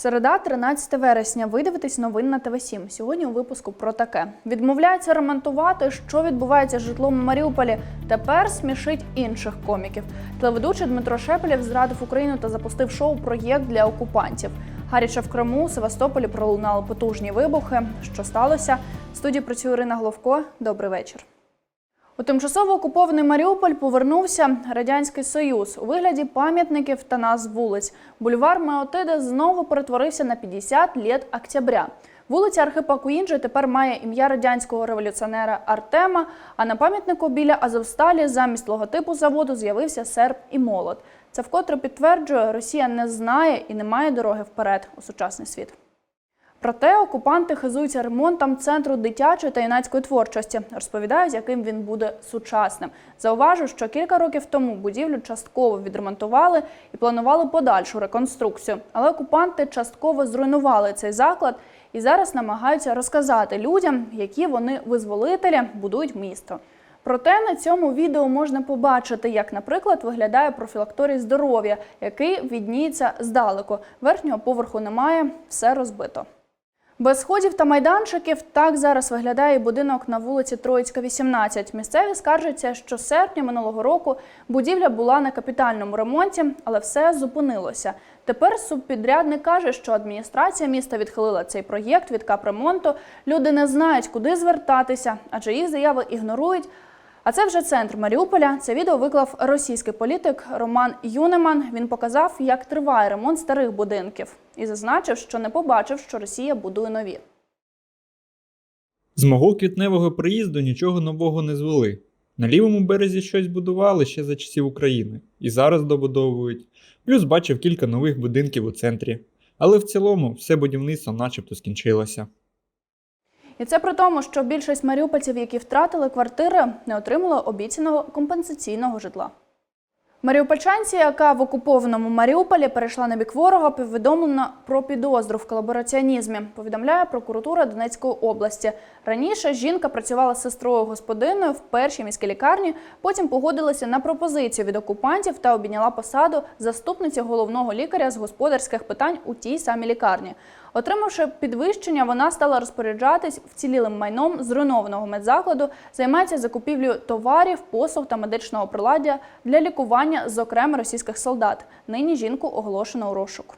Середа, 13 вересня. Ви дивитесь новин на ТВ7. Сьогодні у випуску про таке: відмовляється ремонтувати, що відбувається з житлом у Маріуполі. Тепер смішить інших коміків. Телеведучий Дмитро Шепелєв зрадив Україну та запустив шоу Проєкт для окупантів. Гаряче в Криму, у Севастополі пролунали потужні вибухи. Що сталося? В студії працює Ірина Головко. Добрий вечір. У тимчасово окупований Маріуполь повернувся радянський союз у вигляді пам'ятників та назв вулиць. Бульвар Меотида знову перетворився на 50 літ октября. Вулиця Архипа Куінджи тепер має ім'я радянського революціонера Артема. А на пам'ятнику біля Азовсталі замість логотипу заводу з'явився серп і молот. Це вкотре підтверджує, Росія не знає і не має дороги вперед у сучасний світ. Проте окупанти хизуються ремонтом центру дитячої та юнацької творчості, розповідають, яким він буде сучасним. Зауважу, що кілька років тому будівлю частково відремонтували і планували подальшу реконструкцію. Але окупанти частково зруйнували цей заклад і зараз намагаються розказати людям, які вони визволителі будують місто. Проте на цьому відео можна побачити, як, наприклад, виглядає профілакторій здоров'я, який відніється здалеку. Верхнього поверху немає, все розбито. Без сходів та майданчиків так зараз виглядає будинок на вулиці Троїцька, 18. Місцеві скаржаться, що серпня минулого року будівля була на капітальному ремонті, але все зупинилося. Тепер субпідрядник каже, що адміністрація міста відхилила цей проєкт від капремонту. Люди не знають, куди звертатися, адже їх заяви ігнорують. А це вже центр Маріуполя. Це відео виклав російський політик Роман Юнеман. Він показав, як триває ремонт старих будинків, і зазначив, що не побачив, що Росія будує нові. З мого квітневого приїзду нічого нового не звели. На лівому березі щось будували ще за часів України і зараз добудовують. Плюс бачив кілька нових будинків у центрі. Але в цілому все будівництво начебто скінчилося. І це при тому, що більшість маріупольців, які втратили квартири, не отримали обіцяного компенсаційного житла. Маріупольчанці, яка в окупованому Маріуполі перейшла на бік ворога, повідомлено про підозру в колабораціонізмі. Повідомляє прокуратура Донецької області. Раніше жінка працювала з сестрою господиною в першій міській лікарні. Потім погодилася на пропозицію від окупантів та обійняла посаду заступниці головного лікаря з господарських питань у тій самій лікарні. Отримавши підвищення, вона стала розпоряджатись вцілілим майном зруйнованого медзакладу, займається закупівлею товарів, послуг та медичного приладдя для лікування, зокрема російських солдат. Нині жінку оголошено у розшук.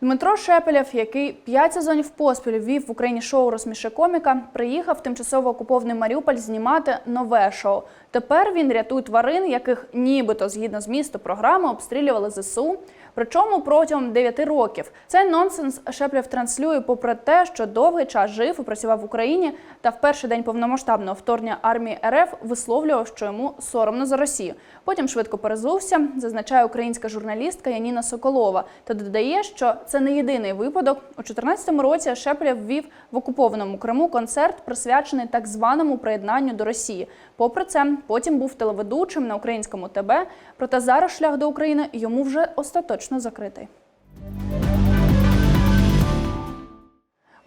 Дмитро Шепелєв, який п'ять сезонів поспіль вів в Україні шоу Розсміши коміка, приїхав в тимчасово окупований Маріуполь знімати нове шоу. Тепер він рятує тварин, яких нібито згідно з місту програми обстрілювали ЗСУ. Причому протягом 9 років цей нонсенс Шепелєв транслює, попри те, що довгий час жив і працював в Україні, та в перший день повномасштабного вторгнення армії РФ висловлював, що йому соромно за Росію. Потім швидко перезувся, зазначає українська журналістка Яніна Соколова, та додає, що це не єдиний випадок. У 2014 році Шепелєв ввів в окупованому Криму концерт, присвячений так званому приєднанню до Росії. Попри це, потім був телеведучим на українському ТБ, проте зараз шлях до України йому вже остаточно закритий.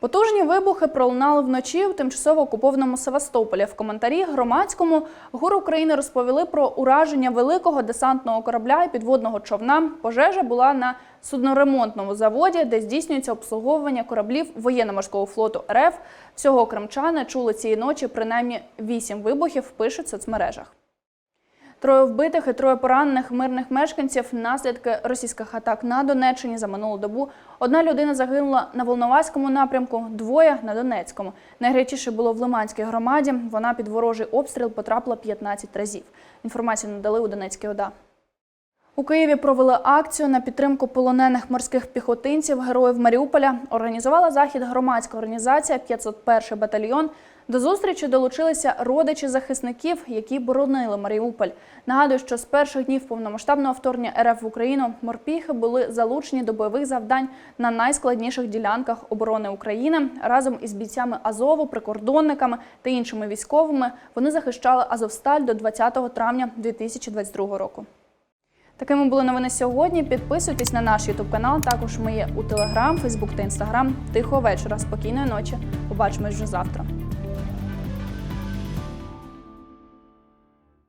Потужні вибухи пролунали вночі в тимчасово окупованому Севастополі. В коментарі громадському ГУР України розповіли про ураження великого десантного корабля і підводного човна. Пожежа була на судноремонтному заводі, де здійснюється обслуговування кораблів воєнно-морського флоту РФ. Всього кримчани чули цієї ночі принаймні вісім вибухів. Пишуть в соцмережах. Троє вбитих і троє поранених мирних мешканців наслідки російських атак на Донеччині за минулу добу. Одна людина загинула на Волноваському напрямку, двоє на Донецькому. Найгарячіше було в Лиманській громаді. Вона під ворожий обстріл потрапила 15 разів. Інформацію надали у Донецькій ОДА. У Києві провели акцію на підтримку полонених морських піхотинців, героїв Маріуполя. Організувала захід громадська організація «501 батальйон. До зустрічі долучилися родичі захисників, які боронили Маріуполь. Нагадую, що з перших днів повномасштабного вторгнення РФ в Україну морпіхи були залучені до бойових завдань на найскладніших ділянках оборони України разом із бійцями Азову, прикордонниками та іншими військовими. Вони захищали Азовсталь до 20 травня 2022 року. Такими були новини сьогодні. Підписуйтесь на наш Ютуб канал. Також ми є у Телеграм, Фейсбук та Інстаграм. Тихого вечора, спокійної ночі. Побачимось вже завтра.